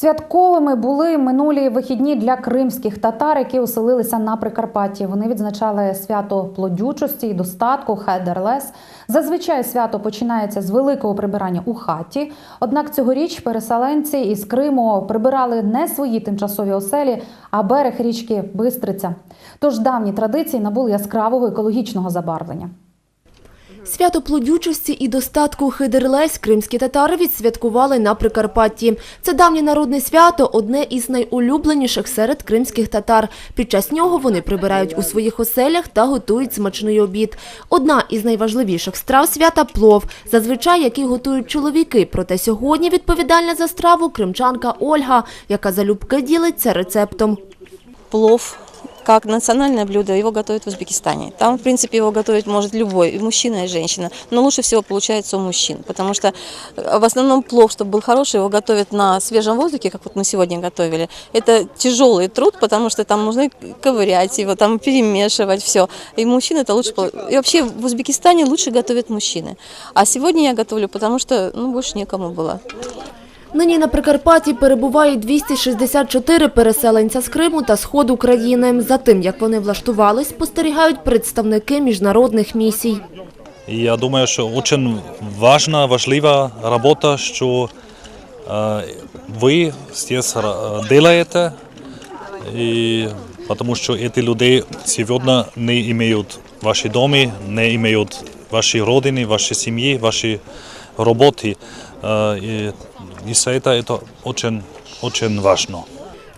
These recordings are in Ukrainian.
Святковими були минулі вихідні для кримських татар, які оселилися на Прикарпатті. Вони відзначали свято плодючості і достатку Хедерлес. Зазвичай свято починається з великого прибирання у хаті. Однак цьогоріч переселенці із Криму прибирали не свої тимчасові оселі, а берег річки Бистриця. Тож давні традиції набули яскравого екологічного забарвлення. Свято плодючості і достатку Хидерлесь кримські татари відсвяткували на Прикарпатті. Це давнє народне свято – одне із найулюбленіших серед кримських татар. Під час нього вони прибирають у своїх оселях та готують смачний обід. Одна із найважливіших страв свята – плов, зазвичай який готують чоловіки. Проте сьогодні відповідальна за страву кримчанка Ольга, яка залюбки ділиться рецептом. плов как национальное блюдо, его готовят в Узбекистане. Там, в принципе, его готовить может любой, и мужчина, и женщина. Но лучше всего получается у мужчин, потому что э, в основном плов, чтобы был хороший, его готовят на свежем воздухе, как вот мы сегодня готовили. Это тяжелый труд, потому что там нужно ковырять его, там перемешивать все. И мужчин это лучше... И вообще в Узбекистане лучше готовят мужчины. А сегодня я готовлю, потому что ну, больше некому было. Нині на Прикарпатті перебуває 264 переселенця з Криму та Сходу країни. За тим, як вони влаштувались, спостерігають представники міжнародних місій. Я думаю, що дуже важна, важлива робота, що е, ви здесь делаєте, і, тому що ці люди сьогодні не мають ваші доми, не мають ваші родини, ваші сім'ї, ваші роботи. І все це, це дуже, дуже важливо.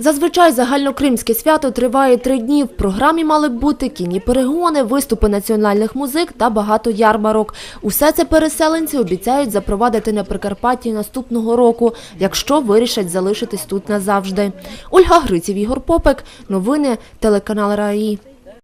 Зазвичай загальнокримське свято триває три дні. В програмі мали б бути кінні перегони, виступи національних музик та багато ярмарок. Усе це переселенці обіцяють запровадити на Прикарпатті наступного року, якщо вирішать залишитись тут назавжди. Ольга Гриців, Ігор Попек. Новини телеканал РАІ.